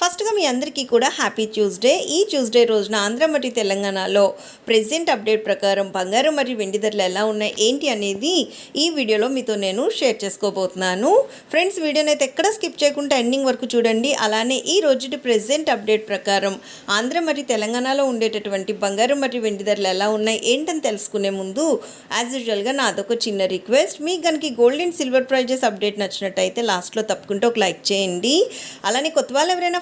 ఫస్ట్గా మీ అందరికీ కూడా హ్యాపీ ట్యూస్డే. ఈ ట్యూస్డే రోజున ఆంధ్ర మరియు తెలంగాణలో ప్రెసెంట్ అప్డేట్ ప్రకారం బంగారం మరియు వెండి ధరలు ఎలా ఉన్నాయి ఏంటి అనేది ఈ వీడియోలో మీతో నేను షేర్ చేసుకోబోతున్నాను. ఫ్రెండ్స్ వీడియోని అయితే ఎక్కడ స్కిప్ చేయకుండా ఎండింగ్ వరకు చూడండి. అలానే ఈ రోజుటి ప్రెసెంట్ అప్డేట్ ప్రకారం ఆంధ్ర మరియు తెలంగాణలో ఉండేటటువంటి బంగారం మరియు వెండి ధరలు ఎలా ఉన్నాయి ఏంటని తెలుసుకునే ముందు యాజ్ యూజువల్గా నాదొక చిన్న రిక్వెస్ట్ మీకు కనుక gold and silver prices update నచ్చినట్టయితే లాస్ట్లో తప్పకుండా ఒక లైక్ చేయండి. అలానే కొత్త వాళ్ళు ఎవరైనా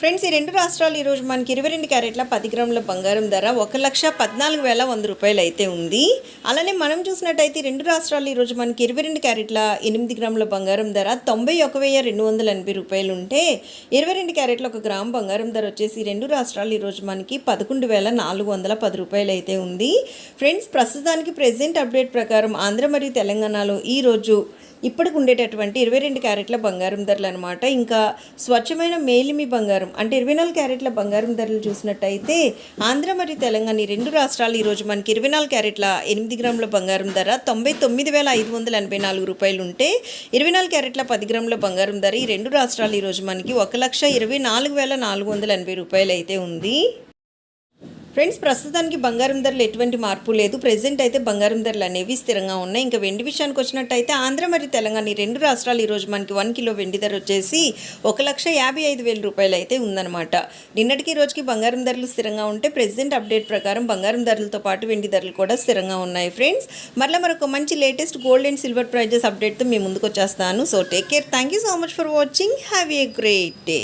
ఫ్రెండ్స్ ఈ రెండు రాష్ట్రాలు ఈరోజు మనకి ఇరవై రెండు క్యారెట్ల పది గ్రాముల బంగారం ధర ఒక లక్ష పద్నాలుగు వేల వంద రూపాయలు అయితే ఉంది. అలానే మనం చూసినట్టయితే రెండు రాష్ట్రాలు ఈరోజు మనకి ఇరవై రెండు క్యారెట్ల ఎనిమిది గ్రాముల బంగారం ధర తొంభై ఒక వెయ్యి రెండు వందల ఎనభై రూపాయలు ఉంటే ఇరవై రెండు క్యారెట్ల ఒక గ్రామ్ బంగారం ధర వచ్చేసి రెండు రాష్ట్రాలు ఈరోజు మనకి పదకొండు వేల నాలుగు వందల పది రూపాయలు అయితే ఉంది. ఫ్రెండ్స్ ప్రస్తుతానికి ప్రెసెంట్ అప్డేట్ ప్రకారం ఆంధ్ర మరియు తెలంగాణలో ఈరోజు ఇప్పటికి ఉండేటటువంటి ఇరవై రెండు క్యారెట్ల బంగారం ధరలు అనమాట ఇంకా స్వచ్ఛమైన మేలిమి బంగారం అంటే ఇరవై నాలుగు క్యారెట్ల బంగారం ధరలు చూసినట్టయితే ఆంధ్ర మరియు తెలంగాణ ఈ రెండు రాష్ట్రాలు ఈరోజు మనకి ఇరవై నాలుగు క్యారెట్ల ఎనిమిది గ్రాముల బంగారం ధర తొంభై తొమ్మిది వేల ఐదు వందల ఎనభై నాలుగు రూపాయలు ఉంటే ఇరవై నాలుగు క్యారెట్ల పది గ్రాముల బంగారం ధర ఈ రెండు రాష్ట్రాలు ఈరోజు మనకి ఒక లక్ష ఇరవై నాలుగు వేల నాలుగు వందల ఎనభై రూపాయలు అయితే ఉంది. ఫ్రెండ్స్ ప్రస్తుతానికి బంగారం ధరలు ఎటువంటి మార్పు లేదు. ప్రెసెంట్ అయితే బంగారం ధరలు అనేవి స్థిరంగా ఉన్నాయి. ఇంకా వెండి విషయానికి వచ్చినట్టయితే ఆంధ్ర మరియు తెలంగాణ ఈ రెండు రాష్ట్రాలు ఈరోజు మనకి వన్ కిలో వెండి ధర వచ్చేసి ఒక లక్ష యాభై ఐదు వేల రూపాయలు అయితే ఉందన్నమాట. నిన్నటికి రోజుకి బంగారం ధరలు స్థిరంగా ఉంటే ప్రెసెంట్ అప్డేట్ ప్రకారం బంగారం ధరలతో పాటు వెండి ధరలు కూడా స్థిరంగా ఉన్నాయి ఫ్రెండ్స్. మరలా మరొక మంచి latest gold and silver prices అప్డేట్తో మేము ముందుకు వచ్చేస్తాను. So take care thank you so much for watching have a great day